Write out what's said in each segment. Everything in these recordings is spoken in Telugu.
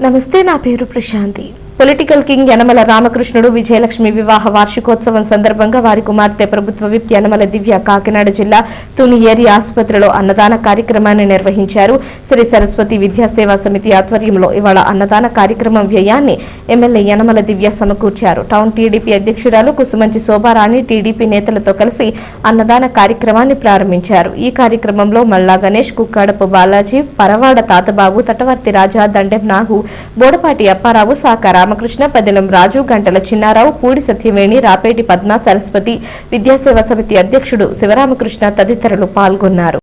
నమస్తే నా పేరు ప్రశాంతి. పొలిటికల్ కింగ్ యనమల రామకృష్ణుడు విజయలక్ష్మి వివాహ వార్షికోత్సవం సందర్భంగా వారి కుమార్తె ప్రభుత్వ విప్ యనమల దివ్య కాకినాడ జిల్లా తుని ఏరి ఆసుపత్రిలో అన్నదాన కార్యక్రమాన్ని నిర్వహించారు. శ్రీ సరస్వతి విద్యా సేవా సమితి ఆధ్వర్యంలో ఇవాళ అన్నదాన కార్యక్రమం వ్యయాన్ని ఎమ్మెల్యే యనమల దివ్య సమకూర్చారు. టౌన్ టీడీపీ అధ్యక్షురాలు కుసుమంచి శోభారాణి టీడీపీ నేతలతో కలిసి అన్నదాన కార్యక్రమాన్ని ప్రారంభించారు. ఈ కార్యక్రమంలో మల్లా గణేష్ కుక్కాడపు బాలాజీ పరవాడ తాతబాబు తటవర్తి రాజా దండెం నాగు బోడపాటి అప్పారావు సాక రామకృష్ణ పదిలం రాజు గంటల చిన్నారావు పూడి సత్యవేణి రాపేటి పద్మ సరస్వతి విద్యాసేవ సమితి అధ్యక్షుడు శివరామకృష్ణ తదితరులు పాల్గొన్నారు.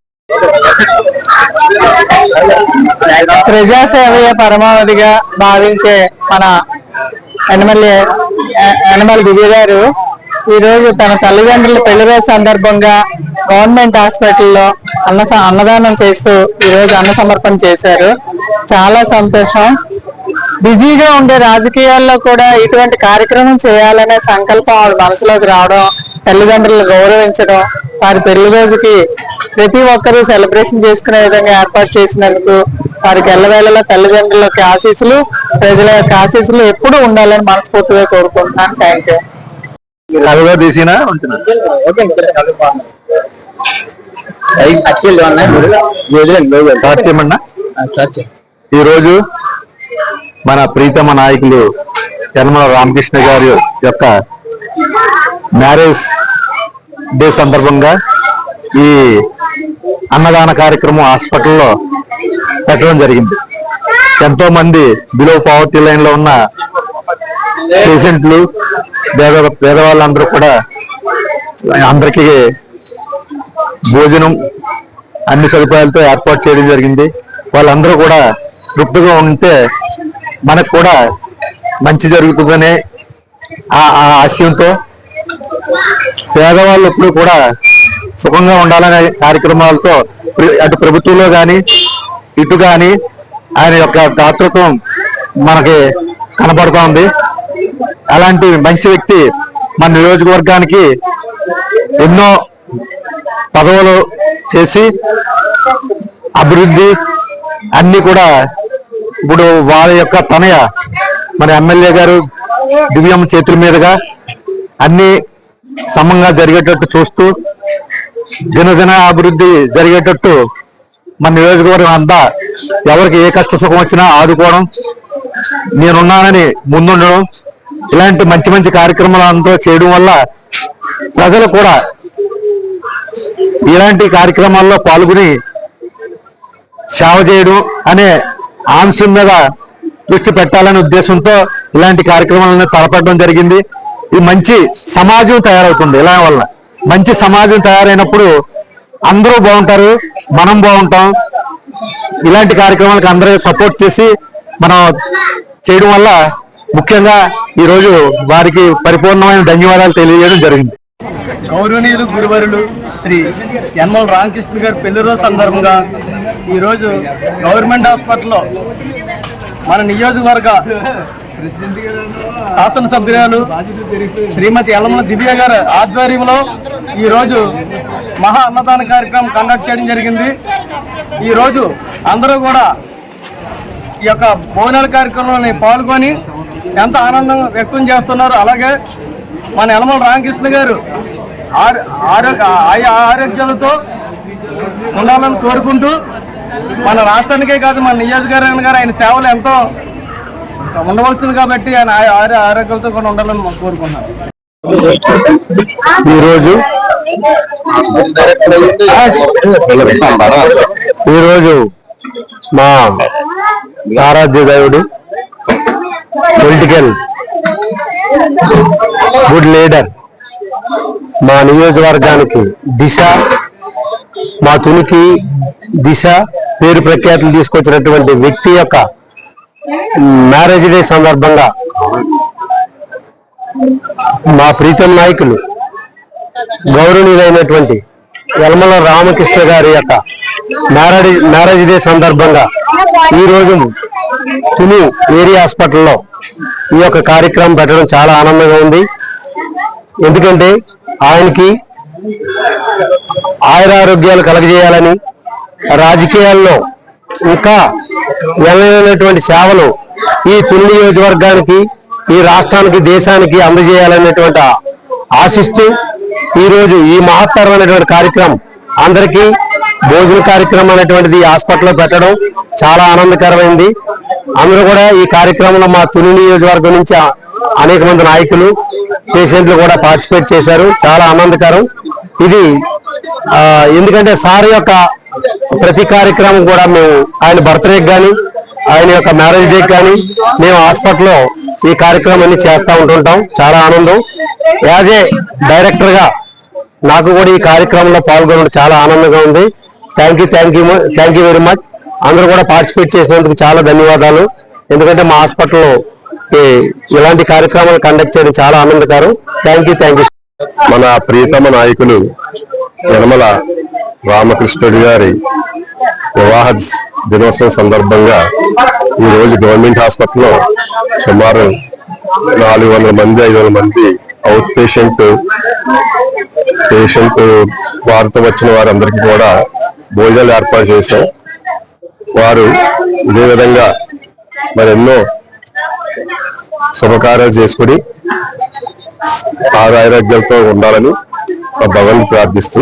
ప్రజాసేవయ పరమావధిగా భావించే మన ఎనమల్లి ఎనమల్ దివ్య గారు ఈ రోజు తన తల్లిదండ్రుల పెళ్ళి రోజు సందర్భంగా గవర్నమెంట్ హాస్పిటల్లో అన్న అన్నదానం చేస్తూ ఈ రోజు అన్న సమర్పణ చేశారు. చాలా సంతోషం. బిజీగా ఉండే రాజకీయాల్లో కూడా ఇటువంటి కార్యక్రమం చేయాలనే సంకల్పం ఆవిడ మనసులోకి రావడం తల్లిదండ్రులను గౌరవించడం వారి పెళ్ళి రోజుకి ప్రతి ఒక్కరూ సెలబ్రేషన్ చేసుకునే విధంగా ఏర్పాటు చేసినందుకు వారికి ఎల్లవేళలా తల్లిదండ్రులకి ఆశీస్సులు ప్రజల యొక్క ఆశీస్సులు ఎప్పుడూ ఉండాలని మనస్ఫూర్తిగా కోరుకుంటున్నాను. థ్యాంక్ యూ కలుగా తీసిన సాధ్యమన్నా ఈ రోజు మన ప్రీతమ నాయకులు యనమల రామకృష్ణ గారి యొక్క మ్యారేజ్ డే సందర్భంగా ఈ అన్నదాన కార్యక్రమం హాస్పిటల్లో పెట్టడం జరిగింది. ఎంతో మంది బిలో పావర్టీ లైన్లో ఉన్న పేషెంట్లు పేద పేదవాళ్ళందరూ కూడా అందరికీ భోజనం అన్ని సదుపాయాలతో ఏర్పాటు చేయడం జరిగింది. వాళ్ళందరూ కూడా తృప్తిగా ఉంటే మనకు కూడా మంచి జరుగుతుందనే ఆ ఆ ఆశయంతో పేదవాళ్ళు ఎప్పుడు కూడా సుఖంగా ఉండాలనే కార్యక్రమాలతో ప్ర- అటు ప్రభుత్వంలో కానీ ఇటు కానీ ఆయన యొక్క దాతృత్వం మనకి కనబడుతోంది. ఉంది అలాంటి మంచి వ్యక్తి మన నియోజకవర్గానికి ఎన్నో పదవులు చేసి అభివృద్ధి అన్ని కూడా ఇప్పుడు వాళ్ళ యొక్క తనయ మన ఎమ్మెల్యే గారు దివ్యం చేతుల మీదుగా అన్ని సమంగా జరిగేటట్టు చూస్తూ దినదిన అభివృద్ధి జరిగేటట్టు మన నియోజకవర్గం అంతా ఎవరికి ఏ కష్ట సుఖం వచ్చినా ఆదుకోవడం నేనున్నానని ముందుండడం ఇలాంటి మంచి మంచి కార్యక్రమాలు అంతా చేయడం వల్ల ప్రజలు కూడా ఇలాంటి కార్యక్రమాల్లో పాల్గొని సేవ చేయడం అనే ఆంశం మీద దృష్టి పెట్టాలనే ఉద్దేశంతో ఇలాంటి కార్యక్రమాలను తలపడడం జరిగింది. ఇది మంచి సమాజం తయారవుతుంది. ఇలా వల్ల? మంచి సమాజం తయారైనప్పుడు అందరూ బాగుంటారు మనం బాగుంటాం. ఇలాంటి కార్యక్రమాలకు అందరూ సపోర్ట్ చేసి మనం చేయడం వల్ల ముఖ్యంగా ఈరోజు వారికి పరిపూర్ణమైన ధన్యవాదాలు తెలియజేయడం జరిగింది. గౌరవనీయులు గురువరులు శ్రీ యనమల రామకృష్ణ గారు పెళ్ళి రోజు సందర్భంగా ఈరోజు గవర్నమెంట్ హాస్పిటల్లో మన నియోజకవర్గ శాసనసభ్యురాలు శ్రీమతి యల్లమ్మ దివ్య గారి ఆధ్వర్యంలో ఈరోజు మహా అన్నదాన కార్యక్రమం కండక్ట్ చేయడం జరిగింది. ఈరోజు అందరూ కూడా ఈ యొక్క భోజనాల కార్యక్రమంలో పాల్గొని ఎంత ఆనందం వ్యక్తం చేస్తున్నారు అలాగే మన యలమల రామకృష్ణ గారు ఆరోగ్య ఆయా ఆరోగ్యాలతో ఉండాలని కోరుకుంటూ మన రాష్ట్రానికే కాదు మన నియోజకవర్గం గారు ఆయన సేవలు ఎంతో ఉండవలసింది కాబట్టి ఆయన ఆ- ఆరోగ్యాలతో కూడా ఉండాలని మనం కోరుకుంటున్నాం ఈరోజు ఈరోజు మా ఆరాధ్య దేవుడు పొలిటికల్ గుడ్ లీడర్ మా నియోజకవర్గానికి దిశ మా తునికి దిశ పేరు ప్రఖ్యాతులు తీసుకొచ్చినటువంటి వ్యక్తి యొక్క మ్యారేజ్ డే సందర్భంగా మా ప్రీతం నాయకులు గౌరవనీయులైనటువంటి యలమల రామకృష్ణ గారి యొక్క మ్యారేజ్ మ్యారేజ్ డే సందర్భంగా ఈరోజు రోజు తుని ఏరియా హాస్పిటల్లో ఈ యొక్క కార్యక్రమం పెట్టడం చాలా ఆనందంగా ఉంది. ఎందుకంటే ఆయనకి ఆయురారోగ్యాలు కలగజేయాలని రాజకీయాల్లో ఇంకా వెళ్ళలేనటువంటి సేవలు ఈ తుని నియోజకవర్గానికి ఈ రాష్ట్రానికి దేశానికి అందజేయాలనేటువంటి ఆశిస్తూ ఈ ఈ మహత్తరమైనటువంటి కార్యక్రమం అందరికీ భోజన కార్యక్రమం అనేటువంటిది హాస్పిటల్లో పెట్టడం చాలా ఆనందకరమైంది. అందరూ కూడా ఈ కార్యక్రమంలో మా తుని నియోజకవర్గం నుంచి అనేక మంది నాయకులు పేషెంట్లు కూడా పార్టిసిపేట్ చేశారు. చాలా ఆనందకరం. ఇది ఎందుకంటే సార్ యొక్క ప్రతి కార్యక్రమం కూడా మేము ఆయన బర్త్డేకి కానీ ఆయన యొక్క మ్యారేజ్ డేకి కానీ మేము హాస్పిటల్లో ఈ కార్యక్రమాన్ని చేస్తూ ఉంటుంటాం. చాలా ఆనందం. యాజ్ ఏ డైరెక్టర్గా నాకు కూడా ఈ కార్యక్రమంలో పాల్గొనడం చాలా ఆనందంగా ఉంది. Thank you thank you thank you very much అందరూ కూడా పార్టిసిపేట్ చేసినందుకు చాలా ధన్యవాదాలు. ఎందుకంటే మా హాస్పిటల్లో ఈ- ఇలాంటి కార్యక్రమాలు కండక్ట్ చేయడం చాలా ఆనందకరం. థ్యాంక్ యూ థ్యాంక్ యూ మన ప్రియతమ నాయకులు యనమల రామకృష్ణుడి గారి వివాహ దినోత్సవం సందర్భంగా ఈరోజు గవర్నమెంట్ హాస్పిటల్లో సుమారు నాలుగు వందల మంది ఐదు వందల మంది అవుట్ పేషెంట్ పేషెంట్ వారితో వచ్చిన వారందరికీ కూడా భోజనాలు ఏర్పాటు చేశాం. వారు ఇదే విధంగా మరెన్నో శుభకార్యాలు చేసుకుని ఆరోగ్యాలతో ఉండాలని ఆ భగవంతుని ప్రార్థిస్తూ